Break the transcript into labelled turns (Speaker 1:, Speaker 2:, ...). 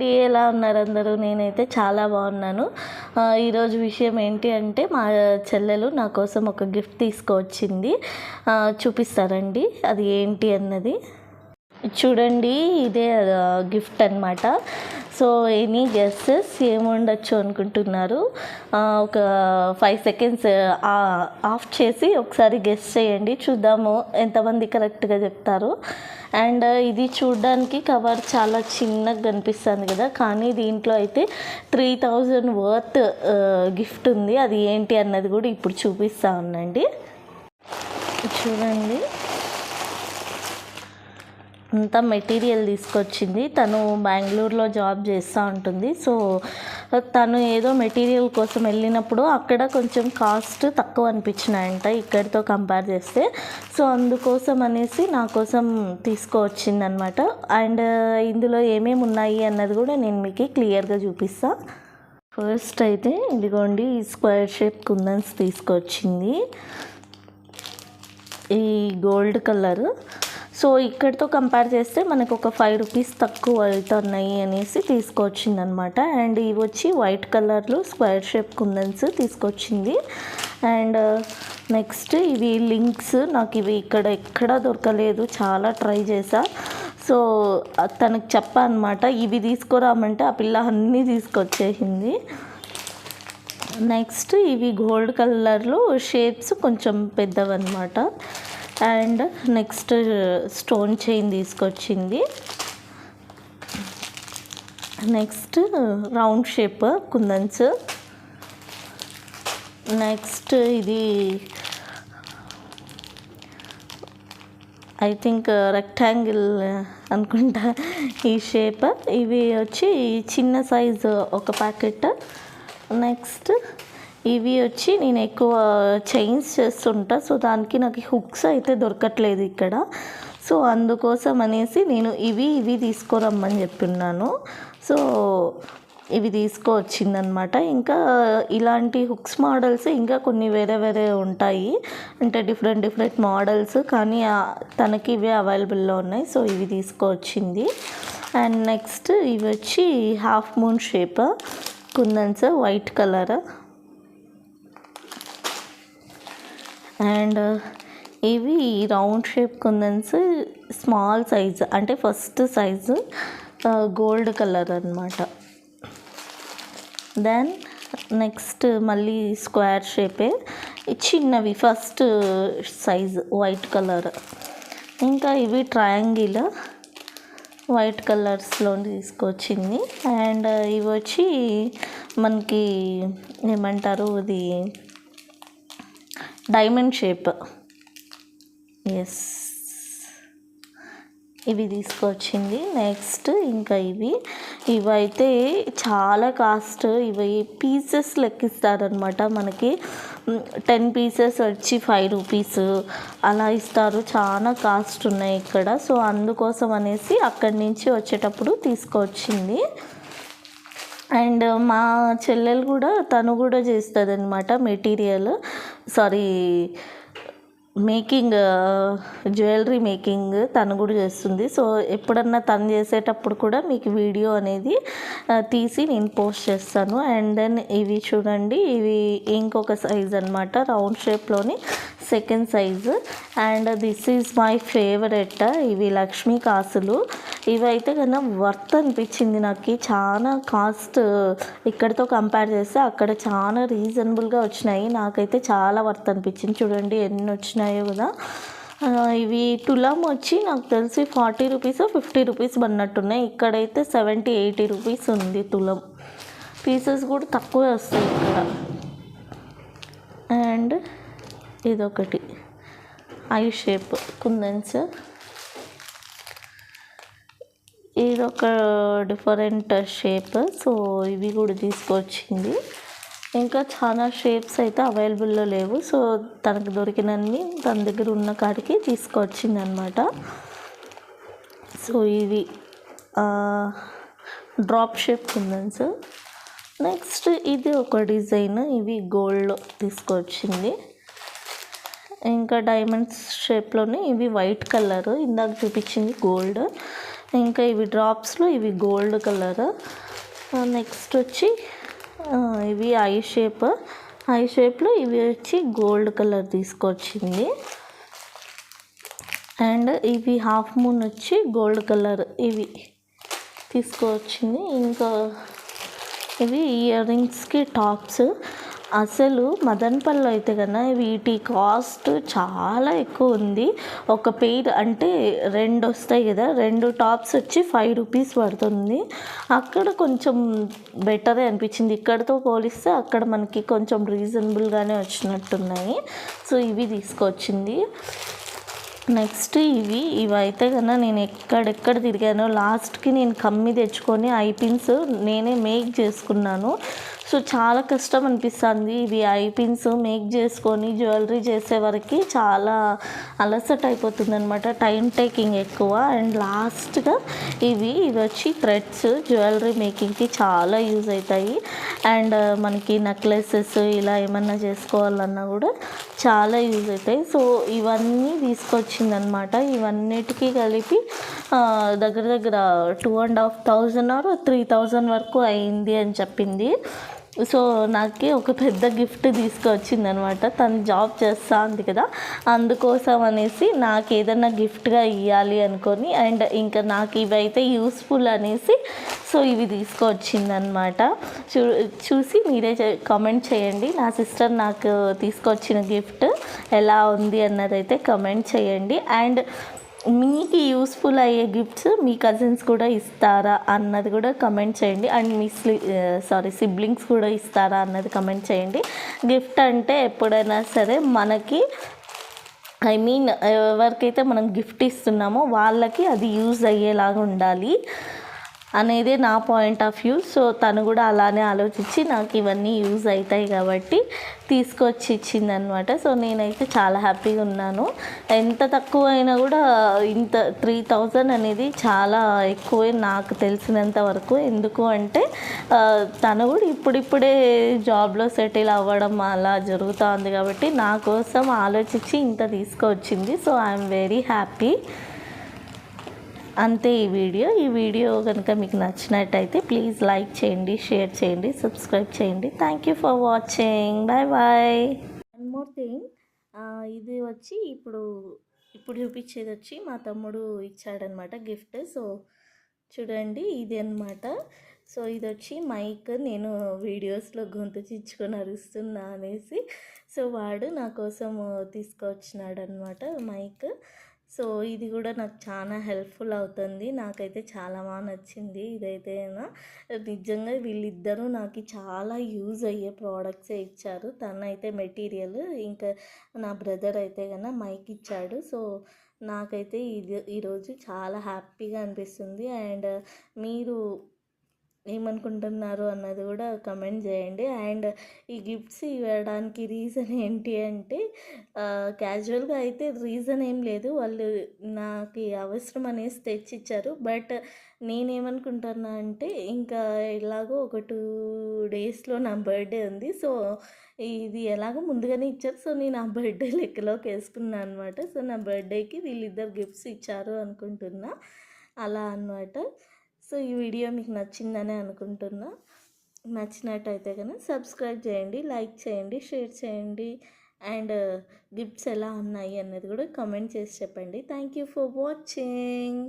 Speaker 1: అండి ఎలా ఉన్నారు అందరూ? నేనైతే చాలా బాగున్నాను. ఈరోజు విషయం ఏంటి అంటే మా చెల్లెలు నా కోసం ఒక గిఫ్ట్ తీసుకువచ్చింది చూపిస్తారండి. అది ఏంటి అన్నది. చూడండి ఇదే గిఫ్ట్ అన్నమాట. సో ఎనీ గెస్సెస్ ఏముండొచ్చు అనుకుంటున్నారు? ఒక ఫైవ్ సెకండ్స్ ఆఫ్ చేసి ఒకసారి గెస్ చేయండి. చూద్దాము ఎంతమంది కరెక్ట్గా చెప్తారు. అండ్ ఇది చూడడానికి కవర్ చాలా చిన్నగా కనిపిస్తుంది కదా. కానీ దీంట్లో అయితే త్రీ థౌజండ్ వర్త్ గిఫ్ట్ ఉంది. అది ఏంటి అన్నది కూడా ఇప్పుడు చూపిస్తా ఉండండి. చూడండి. అంత మెటీరియల్ తీసుకొచ్చింది. తను బెంగళూరులో జాబ్ చేస్తూ ఉంటుంది. సో తను ఏదో మెటీరియల్ కోసం వెళ్ళినప్పుడు అక్కడ కొంచెం కాస్ట్ తక్కువ అనిపించినాయంట ఇక్కడితో కంపేర్ చేస్తే. సో అందుకోసం అనేసి నా కోసం తీసుకువచ్చింది అనమాట అండ్ ఇందులో ఏమేమి ఉన్నాయి అన్నది కూడా నేను మీకు క్లియర్గా చూపిస్తా. ఫస్ట్ అయితే ఇదిగోండి ఈ స్క్వేర్ షేప్ కుందన్స్ తీసుకొచ్చింది. ఈ గోల్డ్ కలర్. సో ఇక్కడితో కంపేర్ చేస్తే మనకు ఒక ఫైవ్ రూపీస్ తక్కువ అవుతున్నాయి అనేసి తీసుకొచ్చింది అనమాట అండ్ ఇవి వచ్చి వైట్ కలర్లో స్క్వేర్ షేప్ కుందన్స్ తీసుకొచ్చింది. అండ్ నెక్స్ట్ uh, ఇవి లింక్స్ నాకు ఇవి ఇక్కడ ఎక్కడా దొరకలేదు. చాలా ట్రై చేశా సో తనకు చెప్పా అనమాట ఇవి తీసుకురామంటే ఆ పిల్ల అన్నీ తీసుకొచ్చేసింది. నెక్స్ట్ ఇవి గోల్డ్ కలర్లో షేప్స్ కొంచెం పెద్దవన్నమాట అండ్ నెక్స్ట్ స్టోన్ చైన్ తీసుకొచ్చింది. Next round shape kundans. Next ఇది ఐ థింక్ రెక్టాంగిల్ అనుకుంటా ఈ షేప్. ఇవి వచ్చి చిన్న సైజు ఒక ప్యాకెట్. నెక్స్ట్ ఇవి వచ్చి నేను ఎక్కువ చైన్స్ చేస్తుంటా. సో దానికి నాకు హుక్స్ అయితే దొరకట్లేదు ఇక్కడ. సో అందుకోసం అనేసి నేను ఇవి ఇవి తీసుకురమ్మని చెప్పిన్నాను. సో ఇవి తీసుకువచ్చిందనమాట ఇంకా ఇలాంటి హుక్స్ మోడల్స్ ఇంకా కొన్ని వేరే వేరే ఉంటాయి. అంటే డిఫరెంట్ డిఫరెంట్ మోడల్స్ కానీ తనకి ఇవే అవైలబుల్లో ఉన్నాయి. సో ఇవి తీసుకువచ్చింది అండ్ నెక్స్ట్ ఇవి వచ్చి half moon shape kundans white colour and ఇవి round shape kundans small size అంటే ఫస్ట్ సైజు గోల్డ్ కలర్ అనమాట దెన్ నెక్స్ట్ మళ్ళీ స్క్వేర్ షేపే. చిన్నవి ఫస్ట్ సైజ్ వైట్ కలర్. ఇంకా ఇవి ట్రయాంగిల్ వైట్ కలర్స్లో తీసుకొచ్చింది. అండ్ ఇవి వచ్చి మనకి ఏమంటారు ఇది డైమండ్ షేప్. ఎస్ ఇవి తీసుకొచ్చింది. నెక్స్ట్ ఇంకా ఇవి. ఇవైతే చాలా కాస్ట్. ఇవి పీసెస్ లెక్కిస్తారనమాట మనకి టెన్ పీసెస్ వచ్చి ఫైవ్ రూపీస్ అలా ఇస్తారు. చాలా కాస్ట్ ఉన్నాయి ఇక్కడ. సో అందుకోసం అనేసి అక్కడి నుంచి వచ్చేటప్పుడు తీసుకొచ్చింది. అండ్ మా చెల్లెలు కూడా తను కూడా చేస్తుంది అనమాట material. Sorry making jewellery making తను కూడా చేస్తుంది. సో ఎప్పుడన్నా తను చేసేటప్పుడు కూడా మీకు వీడియో అనేది తీసి నేను పోస్ట్ చేస్తాను. అండ్ దెన్ ఇవి చూడండి ఇవి ఇంకొక సైజ్ అనమాట round షేప్లోని second size and this is my favourite ఇవి లక్ష్మీ కాసులు. ఇవైతే కన్నా వర్త్ అనిపించింది నాకు. చాలా కాస్ట్ ఇక్కడితో కంపేర్ చేస్తే అక్కడ చాలా రీజనబుల్గా వచ్చినాయి. నాకైతే చాలా వర్త్ అనిపించింది. చూడండి ఎన్ని వచ్చినాయో కదా. ఇవి తులం వచ్చి నాకు తెలిసి ఫార్టీ రూపీస్ ఫిఫ్టీ రూపీస్ పడినట్టున్నాయి ఇక్కడైతే సెవెంటీ ఎయిటీ రూపీస్ ఉంది తులం. పీసెస్ కూడా తక్కువే వస్తాయి ఇక్కడ. అండ్ ఇదొకటి. I shape kundans. ఇదొక డిఫరెంట్ షేప్ సో ఇవి కూడా తీసుకొచ్చింది. ఇంకా చాలా షేప్స్ అయితే అవైలబుల్లో లేవు సో తనకు దొరికినన్ని తన దగ్గర ఉన్న కాడికి తీసుకొచ్చింది అనమాట సో ఇది డ్రాప్ షేప్ కుందన్స్. నెక్స్ట్ ఇది ఒక డిజైన్ ఇవి గోల్డ్లో తీసుకొచ్చింది. ఇంకా డైమండ్స్ షేప్లోనే ఇవి వైట్ కలర్ ఇందాక చూపించింది గోల్డ్ ఇంకా ఇవి డ్రాప్స్లో ఇవి గోల్డ్ కలర్ నెక్స్ట్ వచ్చి ఇవి ఐ షేప్ ఐ షేప్లో ఇవి వచ్చి గోల్డ్ కలర్ తీసుకొచ్చింది. అండ్ ఇవి హాఫ్ మూన్ వచ్చి గోల్డ్ కలర్ ఇవి తీసుకొచ్చింది. ఇంకా ఇవి ఇయర్ రింగ్స్కి టాప్స్ అసలు మదనపల్లిలో అయితే కన్నా వీటి కాస్ట్ చాలా ఎక్కువ ఉంది. ఒక పెయిర్ అంటే రెండు వస్తాయి కదా రెండు టాప్స్ వచ్చి ఫైవ్ రూపీస్ పడుతుంది. అక్కడ కొంచెం బెటరే అనిపించింది. ఇక్కడతో పోలిస్తే అక్కడ మనకి కొంచెం రీజనబుల్గానే వచ్చినట్టున్నాయి. సో ఇవి తీసుకొచ్చింది. నెక్స్ట్ ఇవి ఇవి అయితే కన్నా నేను ఎక్కడెక్కడ తిరిగానో లాస్ట్కి నేను కమ్మి తెచ్చుకొని ఐ పిన్స్ నేనే మేక్ చేసుకున్నాను. సో చాలా కష్టం అనిపిస్తుంది. ఇవి ఐ పిన్స్ మేక్ చేసుకొని జ్యువెలరీ చేసే వరకు చాలా అలసట అయిపోతుంది అనమాట టైం టేకింగ్ ఎక్కువ అండ్ లాస్ట్గా ఇవి ఇవి వచ్చి థ్రెడ్స్ జ్యువెలరీ మేకింగ్కి చాలా యూజ్ అవుతాయి అండ్ మనకి నెక్లెసెస్ ఇలా ఏమన్నా చేసుకోవాలన్నా కూడా చాలా యూజ్ అవుతాయి సో ఇవన్నీ తీసుకొచ్చిందనమాట ఇవన్నిటికీ కలిపి దగ్గర దగ్గర two and half thousand or three thousand వరకు అయింది అని చెప్పింది. సో నాకు ఒక పెద్ద గిఫ్ట్ తీసుకొచ్చింది అనమాట తను జాబ్ చేస్తా ఉంది కదా. అందుకోసం అనేసి నాకు ఏదైనా గిఫ్ట్గా ఇవ్వాలి అనుకొని అండ్ ఇంకా నాకు ఇవైతే యూస్ఫుల్ అనేసి సో ఇవి తీసుకొచ్చింది అనమాట చూ చూసి మీరే కమెంట్ చేయండి. నా సిస్టర్ నాకు తీసుకొచ్చిన గిఫ్ట్ ఎలా ఉంది అన్నదైతే కమెంట్ చేయండి. అండ్ మీకు యూస్ఫుల్ అయ్యే గిఫ్ట్స్ మీ కజిన్స్ కూడా ఇస్తారా అన్నది కూడా కమెంట్ చేయండి. అండ్ మీ స్లి సారీ సిబ్లింగ్స్ కూడా ఇస్తారా అన్నది కమెంట్ చేయండి. గిఫ్ట్ అంటే ఎప్పుడైనా సరే మనకి ఐ మీన్ ఎవరికైతే మనం గిఫ్ట్ ఇస్తున్నామో వాళ్ళకి అది యూజ్ అయ్యేలాగా ఉండాలి. అనేది నా పాయింట్ ఆఫ్ వ్యూ సో తను కూడా అలానే ఆలోచించి నాకు ఇవన్నీ యూజ్ అవుతాయి కాబట్టి తీసుకొచ్చి ఇచ్చింది అనమాట సో నేనైతే చాలా హ్యాపీగా ఉన్నాను. ఎంత తక్కువ అయినా కూడా ఇంత త్రీ థౌజండ్ అనేది చాలా ఎక్కువే నాకు తెలిసినంత వరకు. ఎందుకు అంటే తను కూడా ఇప్పుడిప్పుడే జాబ్లో సెటిల్ అవ్వడం అలా జరుగుతూ ఉంది కాబట్టి నా కోసం ఆలోచించి ఇంత తీసుకొచ్చింది. సో ఐఎమ్ వెరీ హ్యాపీ అంతే ఈ వీడియో. ఈ వీడియో కనుక మీకు నచ్చినట్టయితే ప్లీజ్ లైక్ చేయండి షేర్ చేయండి సబ్స్క్రైబ్ చేయండి. Thank you for watching bye bye one more thing ఇది వచ్చి ఇప్పుడు ఇప్పుడు చూపించేది వచ్చి మా తమ్ముడు ఇచ్చాడనమాట గిఫ్ట్ సో చూడండి ఇది అనమాట సో ఇది వచ్చి మైక్ నేను వీడియోస్లో గొంతు చిచ్చుకొని అరుస్తున్నా అనేసి. సో వాడు నా కోసం తీసుకొచ్చినాడనమాట మైక్ సో ఇది కూడా నాకు చాలా హెల్ప్ఫుల్ అవుతుంది. నాకైతే చాలా బాగా నచ్చింది ఇదైతే నిజంగా వీళ్ళిద్దరూ నాకు చాలా యూజ్ అయ్యే ప్రోడక్ట్సే ఇచ్చారు. తనైతే అయితే మెటీరియల్ ఇంకా నా బ్రదర్ అయితే కన్నా మైక్ ఇచ్చాడు. సో నాకైతే ఇది ఈరోజు చాలా హ్యాపీగా అనిపిస్తుంది. అండ్ మీరు ఏమనుకుంటున్నారు అన్నది కూడా కమెంట్ చేయండి. అండ్ ఈ గిఫ్ట్స్ ఇవ్వడానికి రీజన్ ఏంటి అంటే క్యాజువల్గా అయితే రీజన్ ఏం లేదు. వాళ్ళు నాకు అవసరం అనేసి తెచ్చిచ్చారు. బట్ నేనేమనుకుంటున్నా అంటే ఇంకా ఎలాగో ఒక టూ డేస్లో నా బర్త్డే ఉంది. సో ఇది ఎలాగో ముందుగానే ఇచ్చారు. సో నేను ఆ బర్త్డే లెక్కలోకి వేసుకున్నాను అనమాట సో నా బర్త్డేకి వీళ్ళిద్దరు గిఫ్ట్స్ ఇచ్చారు అనుకుంటున్నా. అలా అన్నమాట. సో ఈ వీడియో మీకు నచ్చిందని అనుకుంటున్నా. నచ్చినట్టయితే కనుక సబ్స్క్రైబ్ చేయండి లైక్ చేయండి షేర్ చేయండి. అండ్ గిఫ్ట్స్ ఎలా ఉన్నాయి అనేది కూడా కమెంట్ చేసి చెప్పండి. Thank you for watching.